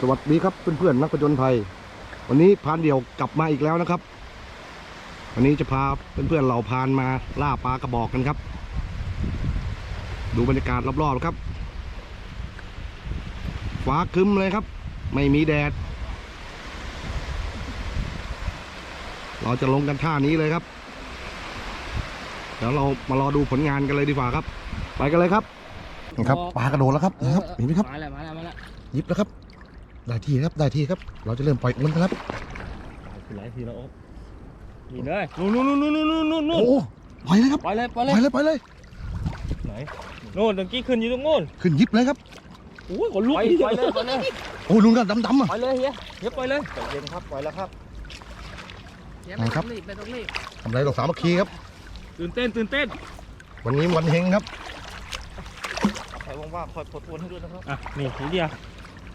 สวัสดีครับเพื่อนๆนักผจญภัย วันนี้พรานเดี่ยวกลับมาอีกแล้วนะครับ วันนี้จะพาเพื่อนๆเราพรานมาล่าปลากระบอกกันครับ ดูบรรยากาศรอบๆครับฟ้าครึ้มเลยครับ ไม่มีแดด เราจะลงกันท่านี้เลยครับเดี๋ยวเรามารอดูผลงานกันเลยดีกว่าครับ ไปกันเลยครับนี่ครับปลากระโดดแล้วครับนะครับเห็นไหมครับมาแล้วมาแล้วมาแล้วยิบแล้วครับ ได้ที่ครับได้ที่ครับ เราจะเริ่มปล่อยอวนกันครับหลายทีแล้วโอ๊คนี่เลยนู่นนู่นนู่นนู่นนู่นนู่นนู่นโอ้ปล่อยเลยครับไปเลยไปปเลล่อยยเลยปล่อยเลยไหนนู่นตะกี้ขึ้นอยู่ตรงนู่นขึ้นยิบเลยครับโอ้ยขนลุกไปไปเลยไปเลยโอ้ยลุงกันดำๆอะไปเลยเฮียเฮียไปเลยใจเย็นครับปล่อยแล้วครับไม่ต้องรีบไม่ต้องรีบทำไรดอกสามัคคีครับ ตื่นเต้นตื่นเต้น วันนี้วันเฮงครับใครว่างๆคอยปลดอวนให้ด้วยนะครับอะนี่ทีเดียว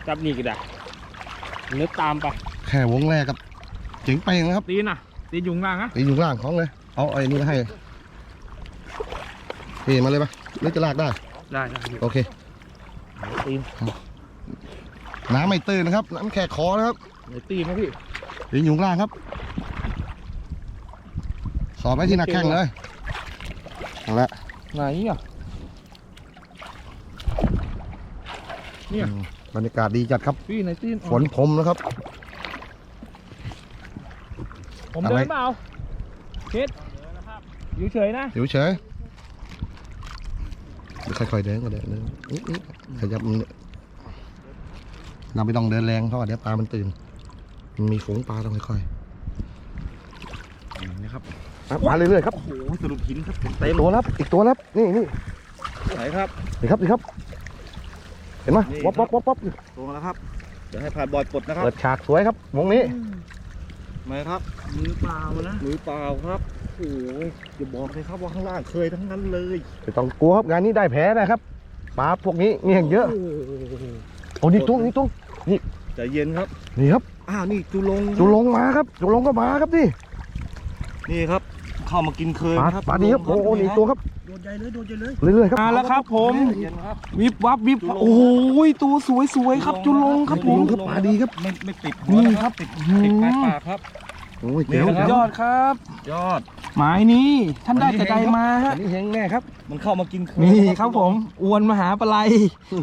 จับนี่ก็ได้ นึกตามไป แค่วงแรกครับเจ๋งไปงนะครับตีนอะ ตีนยุงล่างอะตีอยู่ข้างล่างของเลย เอาไอ้นี่มาให้นี่มาเลยปะหรือจะลากได้ ได้ได้โอเค ตีนน้ำไม่ตื้นนะครับ น้ำแค่คอนะครับไหนตีนนะพี่ ตีอยู่ข้างล่างครับ สอบไว้ที่หนักแข้งเลยเอาละไหนอะเนี่ย อืม บรรยากาศดีจัดครับพี่ไหนตีนฝนพรมนะครับ ผมอะไรเดินเปล่าคิดอยู่เฉยนะอยู่เฉยเดี๋ยวค่อยๆเดินก็ได้เดินอุ๊ยอุ๊ยขยับมือเราไม่ต้องเดินแรงเพราะว่าเดี๋ยวปลามันตื่นมันมีฝูงปลาต้องค่อยๆนะครับอะมาเรื่อยๆครับโอ้โหสรุปหินครับเต็มตัวแล้วอีกตัวแล้วนี่นี่ไหนครับนี่ครับนี่ครับเห็ นไหมนี่วับครัวับบวับวับตัวมาแล้วครับ เดี๋ยวให้ผ่านบอยปลดนะครับเปิดฉากสวยครับวงนี้มาครับ มือเปล่านะมือเปล่าครับโอ้ยอย่าบอกเลยครับว่าข้างล่างเคยทั้งนั้นเลยไม่ต้องกลัวครับงานนี้ได้แพ้นะครับปลาพวกนี้เงี่ยงเยอะโอ้โหโอ้นี่ตุ้งนี่ตุ้งใจเย็นครับ นี่ครับอ้าวนี่จุลงจุลงมาครับจุลงก็มาครับนี่นี่ครับ เข้ามากินเคยปลาครับปลาดีครับโอ้โหนี่ตัวครับโดนใหญ่เลยโดนใหญ่เลยเรื่อยๆครับมาแล้วครับ ผมใจเย็นครับวิบวับวิบจุลงโอ้ยตัวสวยสวยๆครับ จุลงครับผมครับปลาดีครับไม่ไม่ติดหัวนะครับติดติดปลายปากครับโอ้ยนี่เจ๋วนะครัเจ๋วยอดครับ ยอด หมายนี้ท่านได้แต่ใดมาฮะ อันนี้เฮงแน่ครับ มันเข้ามากินเคยนี่ครับผมอวนมหาปลาย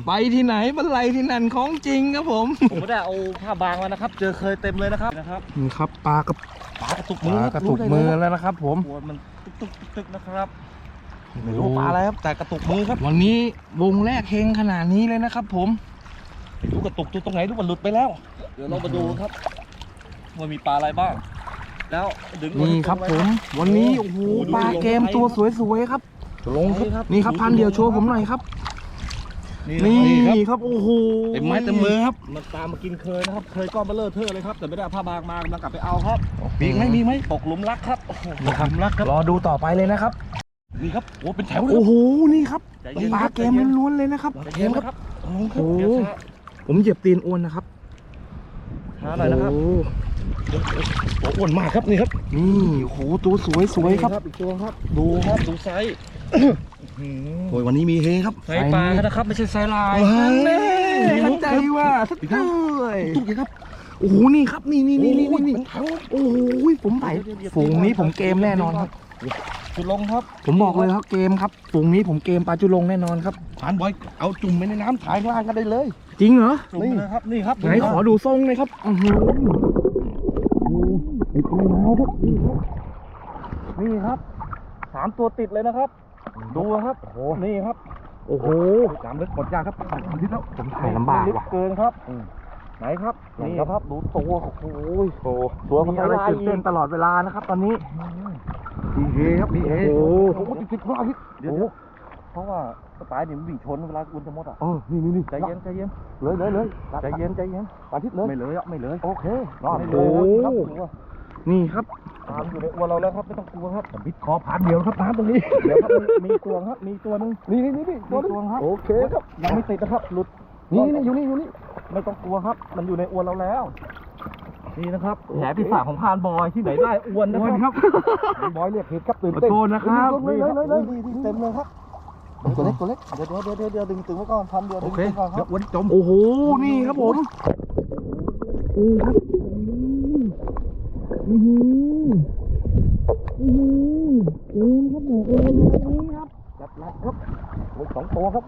ไปที่ไหนปลายที่นั่นของจริงครับผมผมไม่ได้เอาผ้าบางมานะครับ เจอเคยเต็มเลยนะครับนะครับนี่ครับปลากระปลากระตุกปมือลากระตุกมือแล้วนะครับ ผมหัวมันตึกตึกตึกตึกนะครับไม่รู้ปลาอะไรครับแต่กระตุกมือครับวันนี้วงแรกเฮงขนาดนี้เลยนะครับ ผมไม่รู้กระตุกตัวตรงไหนรู้มันหลุดไปแล้ว เดี๋ยวเรามาดูครับว่ามีปลาอะไรบ้าง แล้วดึงนี่ครับผม วันนี้โอ้โหปลาเกมตัวสวยๆครับจุลงครับนี่ครับพันเดียวโชว์ผมหน่อยครับ นี่นี่ครับครับโอ้โหเต็มไม้เต็มมือครับ มันตามมากินเคยนะครับ เคยก้อนเบลเลอร์เทอะเลยครับ แต่ไม่ได้เอาผ้าบางมากำลังกลับไปเอาครับมีอีกไหมมีอีกไหมตกหลุมรักครับโอ้โหนี่ครับรอดูต่อไปเลยนะครับนี่ครับโอ้เป็นแถวเลยโอ้โหนี่ครับใจเย็นปลาเกมล้วนๆเลยนะครับใจเย็นครับโอ้โหเดี๋ยวช้าผมเหยียบตีนอ้วนนะครับช้าหน่อยนะครับ โอ้โอ้อ้วนมากครับนี่ครับ นี่โอ้โหตัวสวยสวยๆครับอีกตัวครับ ดูครับดูไซส์โอ้ยวันนี้มีเฮครับไซส์ปลานะครับไม่ใช่ไซส์ลายว้าวแน่เข้าใจว่าสักเลยตุ๊กเลยครับโอ้โหนี่ครับนี่นี่นี่นี่นี่โอ้โหผมไปฝูงนี้ผมเกมแน่นอนครับจุลงครับ ผมบอกเลยครับเกมครับฝูงนี้ผมเกมปลาจุลงแน่นอนครับผ่านบอยเอาจุ่มไปในน้ำถ่ายล่างกันได้เลย จริงเหรอจุ่ครับนี่ครับไหนขอดูทรงเลยครับอือหื อนี่ครับนี่ครับสามตัวติดเลยนะครับ ดูนะครับโอ้โหนี่ครับ โอ้โหน้ำลึกหมดยากครับสองลิตรแล้วผมถ่ายลำบากลึกว่ะเกินครับอืมไหนครับไหนนี่ครับครับดูตัวโอ้โหโอ้ตัวมันมีอะไรลายตื่นเต้นตลอดเวลานะครับ ตอนนี้มีเฮครับมีเฮโอ้โหโอ้โหติดพลาดทิศเดี๋ยวโอ้เพราะว่าสปายเนี่ยมันวิ่งชนเวลาคุณจะมดอะเออนี่นี่นี่ใจเย็นใจเย็นเลยเลยเลยใจเย็นใจเย็นปลาทิศเลยไม่เลยอะไม่เลยโอเครอดไม่เลเลยยครับกลัว นี่ครับตามอยู่ในอวนเราแล้วครับไม่ต้องกลัวครับบิดคอผ่านเดียวครับน้ำตรงนี้เดี๋ยวครับมีมีตัวครับ มีตัวหนึงนี่นี่นี่นี่มีตัวครับโอเคครับยังไม่ติดนะครับหลุดนี่นี่อยู่นี่อยู่นี่ไม่ต้องกลัวครับ มันอยู่ในอวนเราแล้วนี่นะครับแผลที่สามของพานบอยที่ไหนได้อวนนะอ้วนคครับรับบอยเรียกเหตุครับตื่นขอเต้นโทษนะครับเลยเลยเลยเลยนี่ที่เต็มเลยครับตัวเล็กตัวเล็กเดี๋ยวเดี๋ยวเดี๋ยวเดี๋ยวดึงตึงไว้ก่อนพันเดียวโอดึงเคตึงก่อนคเดี๋รัยบววันจมโอ้โหนี่ครับผมโอ้นี่ครับ อือหืออือหืออือครับบอกเลยแบบนี้ครับจัดหนักครับโอ้ยสองตัวครับ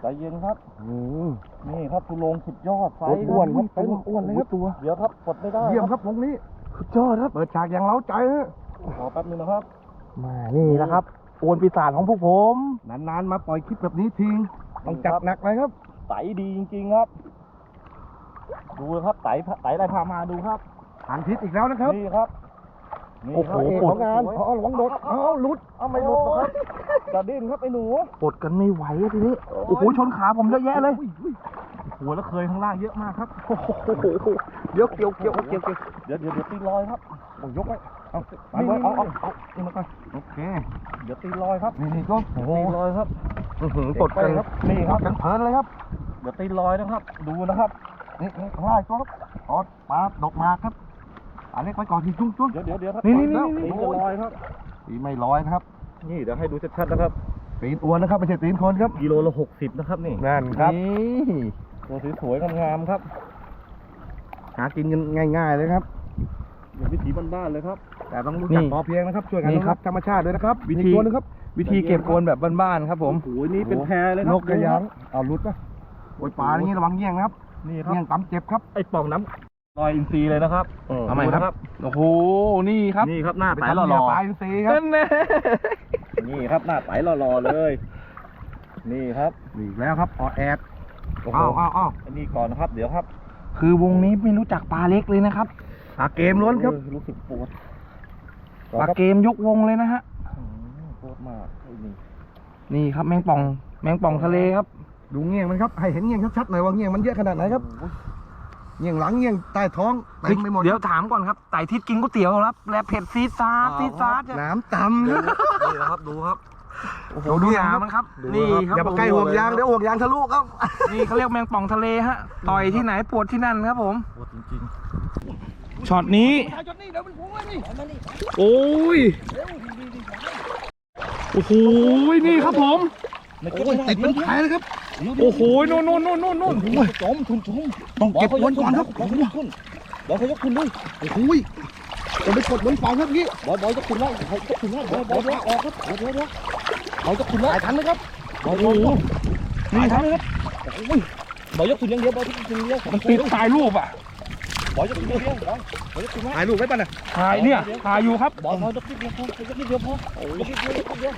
ใจเย็นครับอืมนี่ครับทุลงสุดยอดไซส์อ้วนครับเป็นอ้วนเลยครับตัวเดี๋ยวครับกดไม่ได้เยี่ยมครับตรงนี้สุดยอดครับเปิดฉากอย่างเล้าใจฮะขอแป๊บนึงนะครับมานี่แหละครับโอนปีศาจของพวกผม นานๆมาปล่อยคลิปแบบนี้ทีต้องจัดหนักเลยครับไตดีจริงๆครับ ดูครับไตไตอะไรพามาดูครับ ผ่านทิศอีกแล้วนะครับ นี่ครับนี่โอ้โห ครับของงานเอาระวังโดดเอาหลุดเอาไม่หลุดนะครับจะดิ้นครับไอ้หนูปลดกันไม่ไหวอะทีนี้โอ้โหชนขาผมเยอะแยะเลยหัวแล้วเคยข้างล่างเยอะมากครับโอ้โหเดี๋ยวเกี่ยวเกี่ยวเกี่ยวเกี่ยวเดี๋ยวเดี๋ยวเดี๋ยวตีลอยครับโอ้ยยกไว้เอานี่เอาเอานี่เอาเอานี่มาก่อนโอเคเดี๋ยวตีลอยครับนี่นี่ก็โอ้โหตีลอยครับอื้อหือปลดกันครับนี่ครับกันเพลินเลยครับ เดี๋ยวตีลอยนะครับ ดูนะครับนี่นี่ข้างล่างก็ครับอ๋อปลาดอกหมากครับ อันนี้ไปก่อนที่จุ้งจุ้งเดี๋ยวเดี๋ยวเดี๋ยวครับนี่นี่นี่ตีจะลอยครับตีไม่ร้อยนะครับ นี่เดี๋ยวให้ดูชัดๆนะครับตีนอ้วนนะครับไม่ใช่ตีนคนครับกิโลละหกสิบนะครับนี่นั่นครับนี่ตัวสวยๆงามๆครับ หากินกันง่าย ๆเลยครับอย่างวิถีบ้านๆเลยครับ แต่ต้องรู้จักพอเพียงนะครับช่วยกันนี่นะคครัรับบธรรมชาติด้วยนะครับ วิธีอีกตัวหนึงครับ วิธีเก็บโอนแบบบ้านๆครับ ผมโอ้โหนี่เป็นแพรเลยครับนกกระยางเอาหลุดปะโอ้ยปลาอย่างนี้ระวังเงี้ยงนะครับนี่ครับเงี้ยงตำเจ็บครับไอ้ป่องน้ำ ลอยอินทรีย์เลยนะครับทำไมดูคนะรับ โอ้โห นี่ครับ นี่ครับหน้าไปไตทำหเหยื่ล่ออปลาอินทรีย์ครับนั่นแน่ๆนี่ครับหน้าไตหล่อๆเลย นี่ครับ นี่อีกแล้วครับออแอดโอ้โหอ้าวอ้าวอ้าวอันนี้ก่อนนะครับ เดี๋ยวครับ คือวงนี้ไม่รู้จักปลาเล็กเลยนะครับหาเกมล้วนครับเออรู้สึกปวด ปลาเกมยกวงเลยนะฮะอืมปวดมากไอ้นี่นี่ครับแมงป่อง แมงป่องทะเลครับ ดูเงี้ยงมันครับ ให้เห็นเงี้ยงชัดๆหน่อยว่าเงี้ยงมันเยอะขนาดไหนครับ เงี้ยงหลังเงี้ยงใต้ท้องเต็มไปหมดเดี๋ยวถามก่อนครับไต่ทิศกินก๋วยเตี๋ยวครับ และเผ็ดซีดซาร์ซีดซาร์น้ำต่ำครับนี่นะครับดูครับโอ้โหดูหนามันครับนี่ครับอย่ามาใกล้ห่วงยางเดี๋ยวห่วงยางทะลุครับนี่เขาเรียกแมงป่องทะเลฮะต่อยที่ไหนปวดที่นั่นครับผมปวดจริงช็อตนี้โอ้ยโอ้โหนี่ครับผมๆไม่โอ้ยติดเป็นแผลเลยครับโอ้โหนู่นนู่นนู่นนู่นนู่นโอ้ยจมทุนจม ต้องเก็บอวนก่อนครับบอยเขายกขึ้นบอยเขายกขึ้นด้วยโอ้โหจะไปกดบนเป่าครับเมื่อกี้บอยบอยยกขึ้นแล้วบอยยกขึ้นแล้วบอยบอยบอยออกครับบอยบอยบอยบอยยกขึ้นแล้วตายทันไหมครับบอยบอยบอยนี่ครับโอ้ยบอยยกขึ้นอย่างเดียวบอยยกขึ้นอย่างเดียวมันติดถ่ายรูปอะบอยยกขึ้นอย่างเดียวบอยบอยยกขึ้นแล้วถ่ายรูปไว้ป่ะน่ะถ่ายเนี่ยถ่ายอยู่ครับบอยบอยยกขึ้นเดียวพอยกขึ้นเดียวพอโอ้ยยกขึ้นเดียวเดียว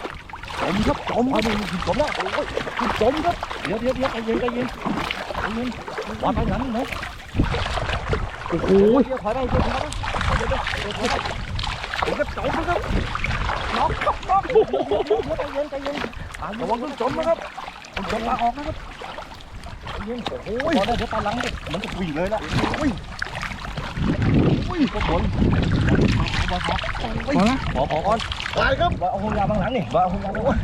จมครับจมครับจมแล้วโอ้ยจมครับเดี๋ยวเดี๋ยวเดี๋ยวใจเย็นใจเย็น ใจเย็นบอยไปหลังนะโอ้โหเดี๋ยวถอยไปเดี๋ยวถอยไปเดี๋ยวเดี๋ยวเดี๋ยวถอยไปผมก็จมนะครับน้องน้องน้องโอ้โหใจเย็นใจเย็นระวังขึ้นจมนะครับจมปลาออกนะครับใจเย็นโอ้ยเดี๋ยวปลาหลังมันจะวิ่งเลยละอุ้ยอุ้ยพวกฝนพอพอพอละพอพอก่อนตายครับเอาหงยาบางหลังนี่เอาหงยาบางหลัง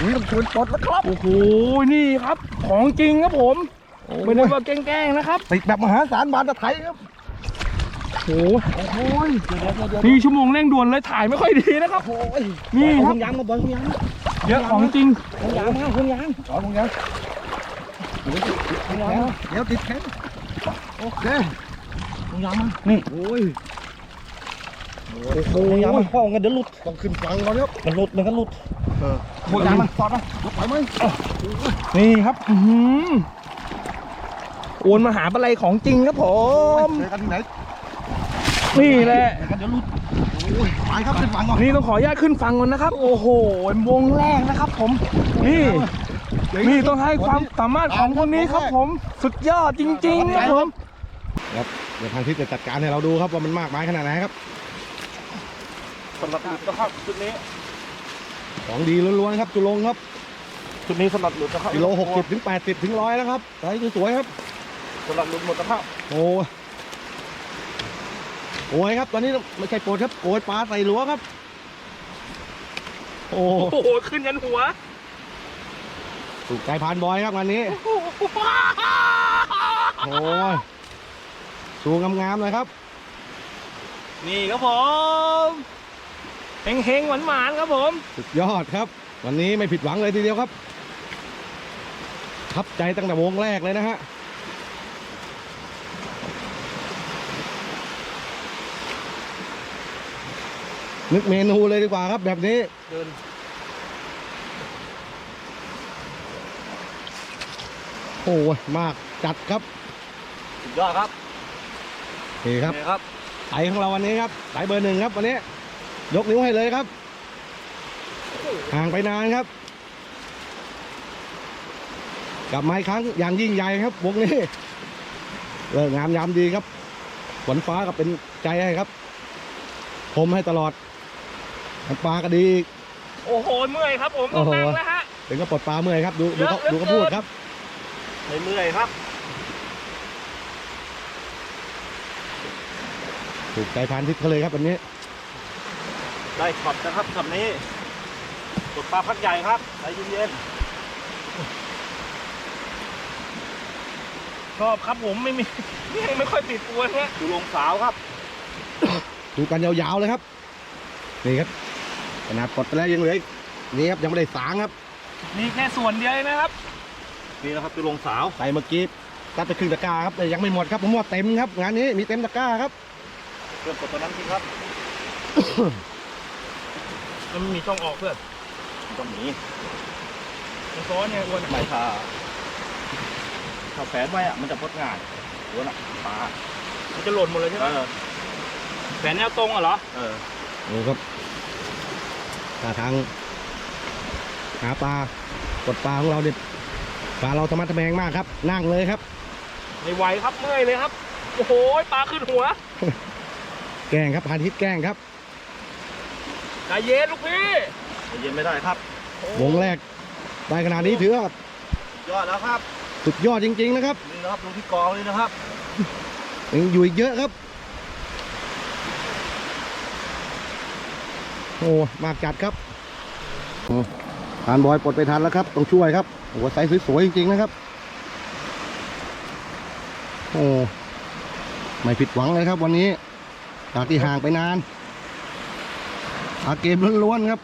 นี่ต้องชวนกดแล้วครับโอ้โหนี่ครับ ของจริงครับผม ไม่ได้ว่าแกล้งๆนะครับติดแบบมหาศาลบานตะไทยครับโอ้โหโอ้โหเดี๋ยวเดี๋ยวเดี๋ยวนี่ชั่วโมงเร่งด่วนเลยถ่ายไม่ค่อยดีนะครับโอ้ยนี่คหรับงยางมาบอยหงยางเยอะของจริงหงยางมาหงยางจอดลงยังหงยางมาเดี๋ยวติดแขนโอเคหงยางมาโอ้ยโอ้โหหงยางมาพ่อเงินเดี๋ยวหลุดต้องขึ้นฟังก่อนครับมันหลุดมันก็หลุดเออหมดยางมันสอดนะยกไปไหมนี่ครับ อือหื อโอนมาหาปลาไหลของจริงครับผม เจอกันที่ไหนนี่แหละ เดี๋ยวหลุดโอ้ยไปครับขึ้นฟังก่อนนี่ต้องขออนุญาตขึ้นฟังก่อนนะครับ โอ้โหวงแรกนะครับผม นี่ นี่ต้องให้ความสามารถของคนนี้ครับผม สุดยอดจริงๆครับผมครับเดี๋ยวทางทิศจะจัดการให้เราดูครับว่ามันมากมายขนาดไหนครับสำหรับหลุดนะครับชุดนี้ของดีล้วนๆครับจุลงครับชุดนี้สำหรับหลุดนะครับกิโลหกสิบถึงแปดสิบถึงร้อยแล้วครับไซส์สวยๆครับ สำหรับหลุดหมดนะครับโอ้ยโอ้ยครับ ตอนนี้ไม่ใช่โปรดครับโอ้ยปลาใส่หลัวครับ โอ้โอ้โหขึ้นยันหัวถูกใจพานบอยครับงานนี้ โอ้ยสูงงามๆเลยครับ นี่ครับผมเฮงๆหวานๆครับผมสุดยอดครับ วันนี้ไม่ผิดหวังเลยทีเดียวครับทับใจตั้งแต่วงแรกเลยนะฮะ นึกเมนูเลยดีกว่าครับแบบนี้ เดินโอ้ยมากจัดครับสุดยอดครับนี่ครับนี่ครับไอของเราวันนี้ครับสายเบอร์หนึ่งครับวันนี้ ยกนิ้วให้เลยครับ ห่างไปนานครับ กลับมาอีกครั้งอย่างยิ่งใหญ่ครับวงนี้เลิกงามยามดีครับฝนฟ้าก็เป็นใจให้ครับคมให้ตลอด น้ำปลาก็ดีอีก โอ้โหเมื่อยครับผมโอ้ต้องโหนั่งแล้วฮะ ถึงก็ปลดปลาเมื่อยครับ ดูดูเขาเยอะเหลือดูเขาเกิน พูดครับ ไม่เมื่อยครับ ถูกใจพานทิพย์เขาเลยครับวันนี้ ได้ช็อตนะครับช็อตนี้กดปลาพักใหญ่ครับใจเย็นชอบครับผมไม่มี ยังไม่ค่อยติดตัวฮะๆดูลงสาวครับ ดูกันยาวๆเลยครับ นี่ครับ ขนาดปลดไปแล้วยังเหลืออีกนี่ครับยังไม่ได้สางครับ มีแค่ส่วนเดียวเองนะครับนี่นะครับดูลงสาวใส่เมื่อกี้ตัดไปครึ่งตะกร้าครับแต่ยังไม่หมดครับผมว่าเต็มครับงานนี้มีเต็มตะกร้าครับเพื่อนกดตัวนั้นทีครับ มันไม่มีช่องออกเพื่อนต้องหนีมันซ้อนเนี่ยอ้วนไม่ถ้าถ้าแฝนไว้อะมันจะพดงานหัวน่ะปลามันจะหล่นหมดเลยใช่ไหเอมอแผนแนวตรงอะเหรอเออโอ้ครับ ท่าทางหาปลากดปลาของเราเนี่ยปลาเราธรรมะทะแมงมากครับ นั่งเลยครับ ไม่ไหวครับเมื่อยเลยครับ โอ้โหปลาขึ้นหัว แกล้งครับพานทิพย์แกล้งครับใจเย็นลูกพี่ใจเย็นไม่ได้ครับวงแรกได้ขนาดนี้ถือว่ายอดแล้วครับ สุดยอดจริง ๆ นะครับนี่นะครับดูที่กองเลยนะครับยังอยู่อีกเยอะครับ โอ้มากจัดครับโอ้ทานบอยปลดไปทันแล้วครับ ต้องช่วยครับโอ้ไซส์สวยๆจริงๆนะครับ โอ้ไม่ผิดหวังเลยครับวันนี้จากที่ห่างไปนานอาเกมล้วนๆครับ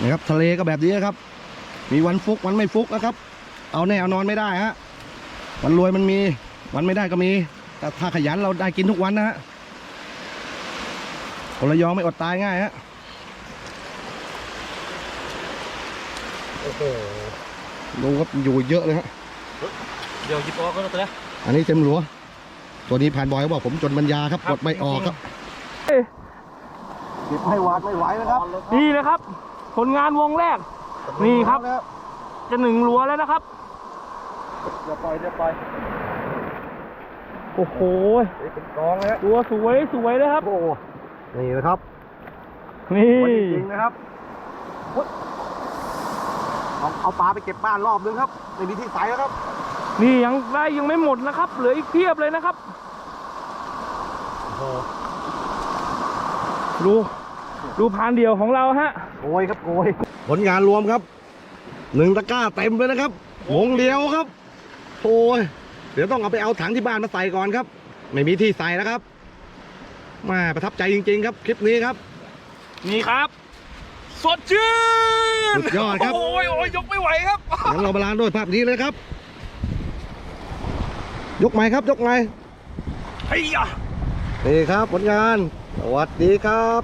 นี่ครับทะเลก็แบบนี้ครับ มีวันฟุกวันไม่ฟุกนะครับ เอาแน่เอานอนไม่ได้ฮะวันรวยมันมี วันไม่ได้ก็มี แต่ถ้าขยันเราได้กินทุกวันนะฮะคนระยองไม่อดตายง่ายฮะโอ้โหดูครับอยู่เยอะเลยฮะเดี๋ยวหยิบออกก็ได้อันนี้เต็มหลัว ตัวนี้ผ่านบอยเขาบอกผมจนปัญญาครับกดไม่ออกครับหยิบไม่หวาดไม่ไหวนะครับนี่นะครับ ผลงานวงแรก นี่ครับ จะหนึ่งรัวแล้วนะครับอย่าปล่อยอย่าปล่อย โอ้โหเป็นกองเลยฮะตัวสวยสวยเลยครับ โอ้โหนี่นะครับ นี่วันจริงๆนะครับอุ๊ยเอาเอาปลาไปเก็บบ้านรอบนึงครับไม่มีที่ใส่แล้วครับ นี่ยังได้ยังไม่หมดนะครับ เหลืออีกเพียบเลยนะครับดูดูพานเดียวของเราฮะโกยครับโกยผลงานรวมครับหนึ่งตะกร้าเต็มเลยนะครับวงเดียวครับโอ้ย เดี๋ยวต้องเอาไปเอาถังที่บ้านมาใส่ก่อนครับ ไม่มีที่ใส่แล้วครับแมาประทับใจจริง ๆ ครับ คลิปนี้ครับ นี่ครับ สดชื่นสุดยอดครับ โอ้ยโอ้ยยกไม่ไหวครับงั้นเรามาล้างด้วยภาพนี้เลยครับ ยกไม้ครับ ยกไม้เฮ้ยอะนี่ครับผลงาน สวัสดีครับ